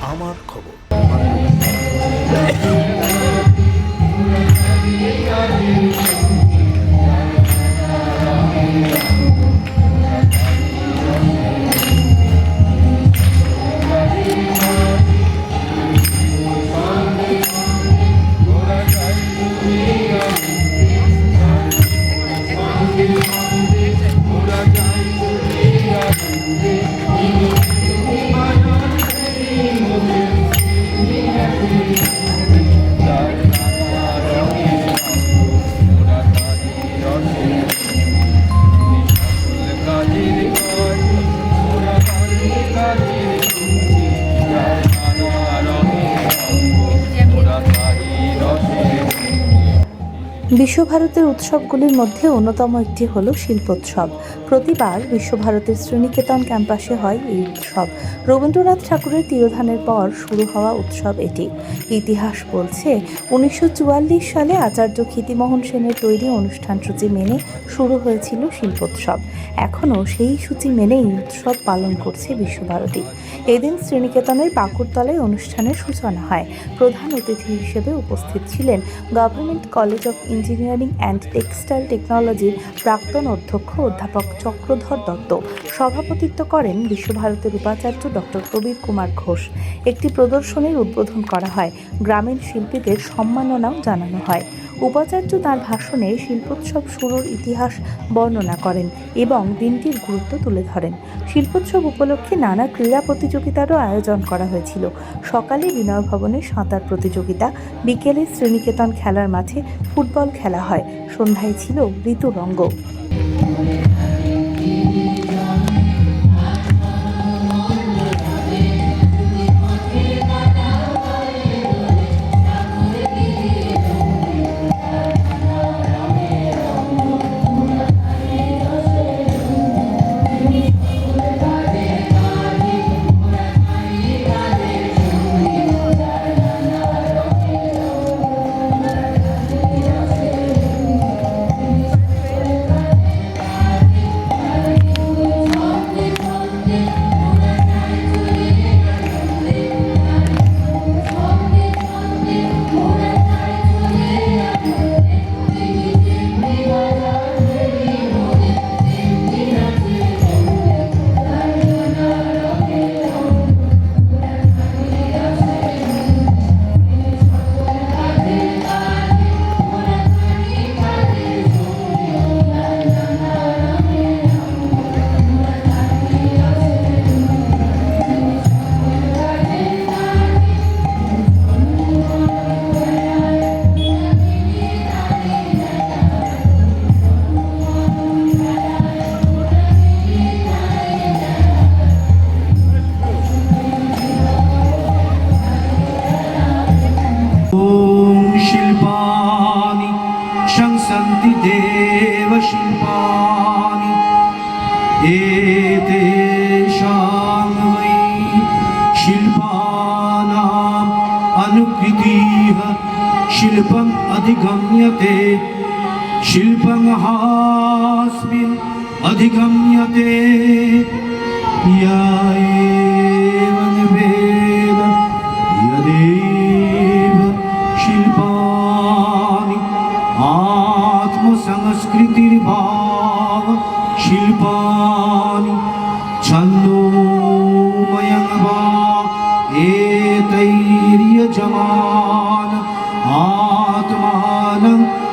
আমার খবর। বিশ্বভারতের উৎসবগুলির মধ্যে অন্যতম একটি হল শিল্পোৎসব। প্রতিবার বিশ্বভারতের শ্রীনিকেতন ক্যাম্পাসে হয় এই উৎসব। রবীন্দ্রনাথ ঠাকুরের তিরোধানের পর শুরু হওয়া উৎসব এটি। ইতিহাস বলছে, উনিশশো চুয়াল্লিশ সালে আচার্য ক্ষিতিমোহন সেনের তৈরি অনুষ্ঠান সূচি মেনে শুরু হয়েছিল শিল্পোৎসব। এখনও সেই সূচি মেনেই উৎসব পালন করছে বিশ্বভারতী। এদিন শ্রীনিকেতনের পাকুড়তলায় অনুষ্ঠানের সূচনা হয়। প্রধান অতিথি হিসেবে উপস্থিত ছিলেন government college of engineering and textile টেকনোলজির প্রাক্তন অধ্যক্ষ অধ্যাপক চক্রধর দত্ত। সভাপতিত্ব করেন বিশ্বভারতের উপাচার্য ডক্টর প্রবীর কুমার ঘোষ। একটি প্রদর্শনীর উদ্বোধন করা হয়। গ্রামীণ শিল্পীদের সম্মাননাও জানানো হয়। উপাচার্য তার ভাষণে শিল্পোৎসব শুরুর ইতিহাস বর্ণনা করেন এবং দিনটির গুরুত্ব তুলে ধরেন। শিল্পোৎসব উপলক্ষে নানা ক্রীড়া প্রতিযোগিতারও আয়োজন করা হয়েছিল। সকালে বিনয় ভবনে সাঁতার প্রতিযোগিতা, বিকেলে শ্রীনিকেতন খেলার মাঠে ফুটবল খেলা হয়। সন্ধ্যায় ছিল ঋতুরঙ্গ। शंसन्ति देवशिल्पानि। एतेषां वै शिल्पानाम् अनुकृतिः शिल्पम् अधिगम्यते। शिल्पं हास्मिन् अधिगम्यते या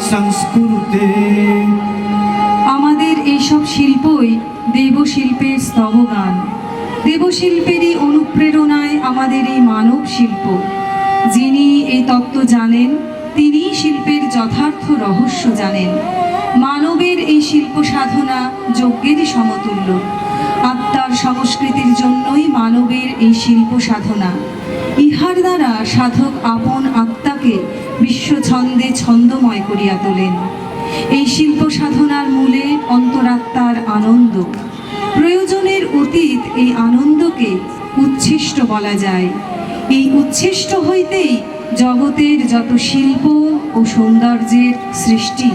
সংস্কৃতি। আমাদের এইসব শিল্পই দেবশিল্পের স্তবগান। দেবশিল্পেরই অনুপ্রেরণায় আমাদের এই মানব শিল্প। যিনি এই তত্ত্ব জানেন তিনি শিল্পের যথার্থ রহস্য জানেন। মানবের এই শিল্প সাধনা যজ্ঞেরই সমতুল্য। আত্মার সংস্কৃতির জন্যই মানবের এই শিল্প সাধনা। ইহার দ্বারা সাধক আপন আত্মাকে বিশ্বছন্দে ছন্দময় করিয়া তোলেন। এই শিল্প সাধনার মূলে অন্তরাত্মার আনন্দ। প্রয়োজনের অতীত এই আনন্দকে উচ্ছিষ্ট বলা যায়। এই উচ্ছিষ্ট হইতেই জগতের যত শিল্প ও সৌন্দর্যের সৃষ্টি।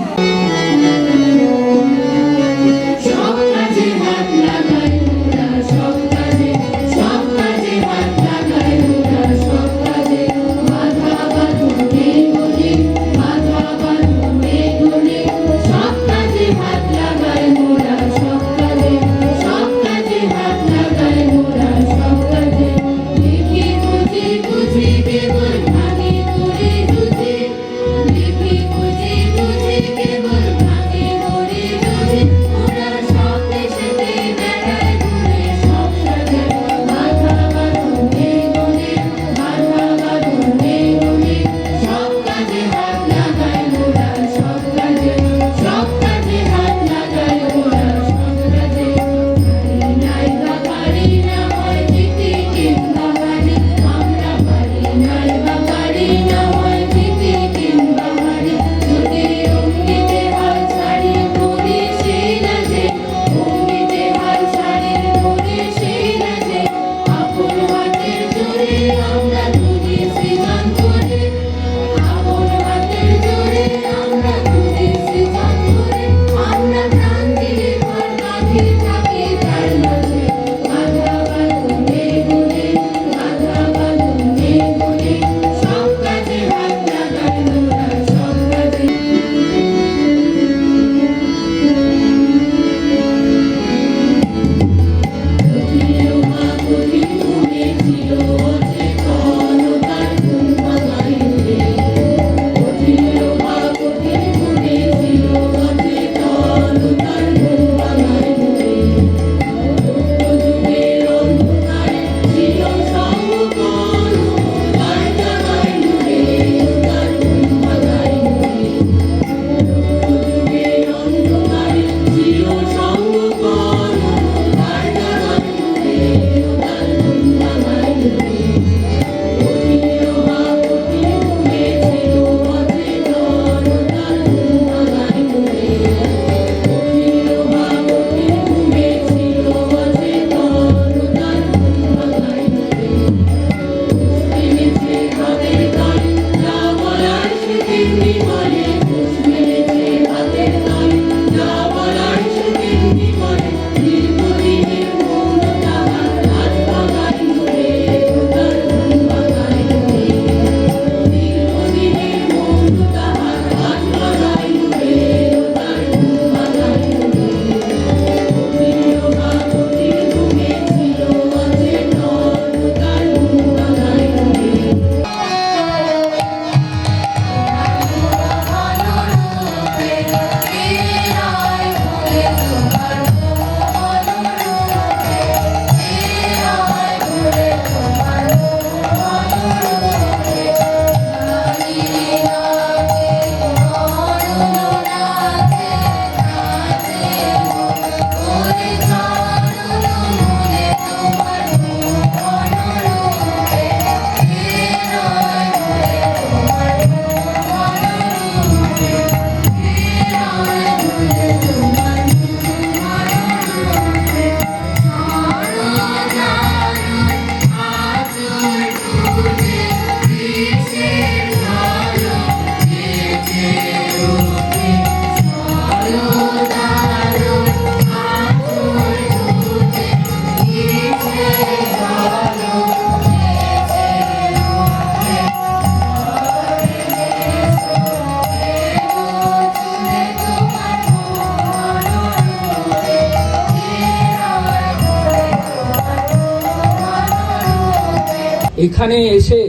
এখানে এসে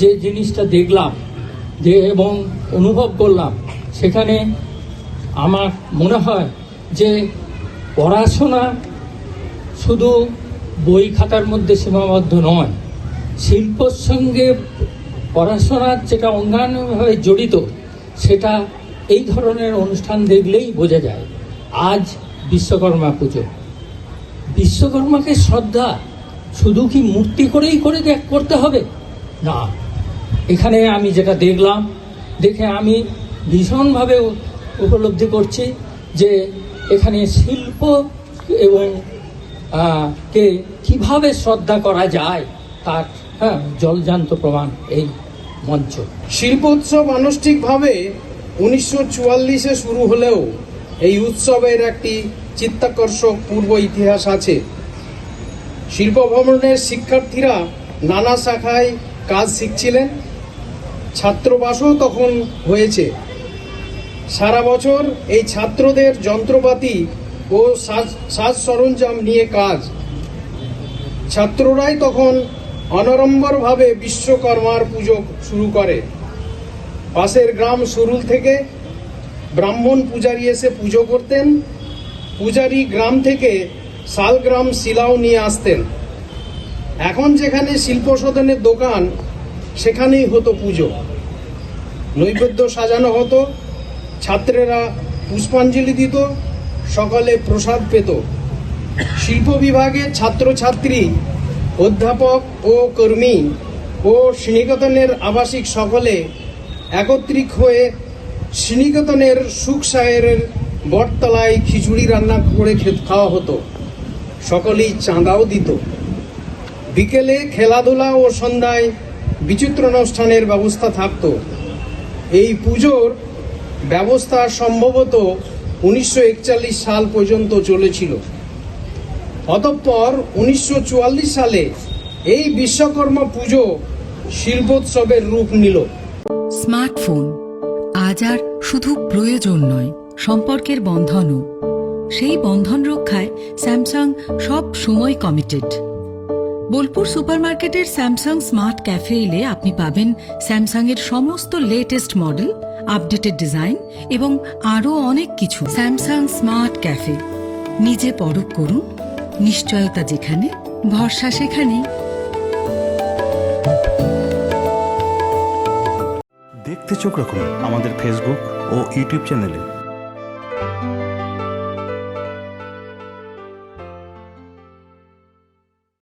যে জিনিসটা দেখলাম, যে এবং অনুভব করলাম, সেখানে আমার মনে হয় যে পড়াশোনা শুধু বই খাতার মধ্যে সীমাবদ্ধ নয়, শিল্পর সঙ্গে পড়াশোনার যেটা অঙ্গানুভাবে জড়িত, সেটা এই ধরনের অনুষ্ঠান দেখলেই বোঝা যায়। আজ বিশ্বকর্মা পুজো। বিশ্বকর্মাকে শ্রদ্ধা শুধু কি মূর্তি করেই করে দেখ- করতে হবে? না। এখানে আমি যেটা দেখলাম, দেখে আমি ভীষণভাবে উপলব্ধি করছি যে এখানে শিল্প এবং কে কীভাবে শ্রদ্ধা করা যায় তার হ্যাঁ জলজান্ত প্রমাণ এই মঞ্চ। শিল্পোৎসব আনুষ্ঠানিকভাবে উনিশশো চুয়াল্লিশে শুরু হলেও এই উৎসবের একটি চিত্তাকর্ষক পূর্ব ইতিহাস আছে। শিল্প ভবনের শিক্ষার্থীরা নানা শাখায় কাজ শিখছিলেন। ছাত্রবাসও তখন হয়েছে। সারা বছর এই ছাত্রদের যন্ত্রপাতি ও সাজ সাজ সরঞ্জাম নিয়ে কাজ। ছাত্ররাই তখন অনড়ম্বরভাবে বিশ্বকর্মার পুজো শুরু করে। পাশের গ্রাম সরুল থেকে ব্রাহ্মণ পূজারী এসে পুজো করতেন। পূজারী গ্রাম থেকে শালগ্রাম শিলাও নিয়ে আসতেন। এখন যেখানে শিল্প সদনের দোকান, সেখানেই হতো পুজো। নৈবেদ্য সাজানো হতো, ছাত্রেরা পুষ্পাঞ্জলি দিত, সকলে প্রসাদ পেত। শিল্প বিভাগের ছাত্রছাত্রী, অধ্যাপক ও কর্মী ও শ্রীনিকেতনের আবাসিক সকলে একত্রিত হয়ে শ্রীনিকেতনের সুখ সাহেরের বটতলায় খিচুড়ি রান্না করে খাওয়া হতো। সকলেই চাঁদাও দিত। বিকেলে খেলাধুলা ও সন্ধ্যায় বিচিত্র অনুষ্ঠানের ব্যবস্থা থাকতো। এই পুজোর ব্যবস্থা সম্ভবত উনিশশো একচল্লিশ সাল পর্যন্ত চলেছিল। অতঃপর উনিশশো চুয়াল্লিশ সালে এই বিশ্বকর্মা পুজো শিল্পোৎসবের রূপ নিল। স্মার্টফোন আজ আর শুধু প্রয়োজন নয়, সম্পর্কের বন্ধনও। সেই বন্ধন রক্ষায় স্যামসাং সব সময় কমিটেড বোলপুর সুপারমার্কেটের স্যামসাং স্মার্ট ক্যাফে এলে আপনি পাবেন স্যামসাং এর সমস্ত লেটেস্ট মডেল আপডেটেড ডিজাইন এবং আরও অনেক কিছু। Samsung smart cafe. নিজে পরখ করুন, নিশ্চয়তা যেখানে, ভরসা সেখানেই। দেখতে চোখ রাখুন আমাদের ফেসবুক ও ইউটিউব চ্যানেলে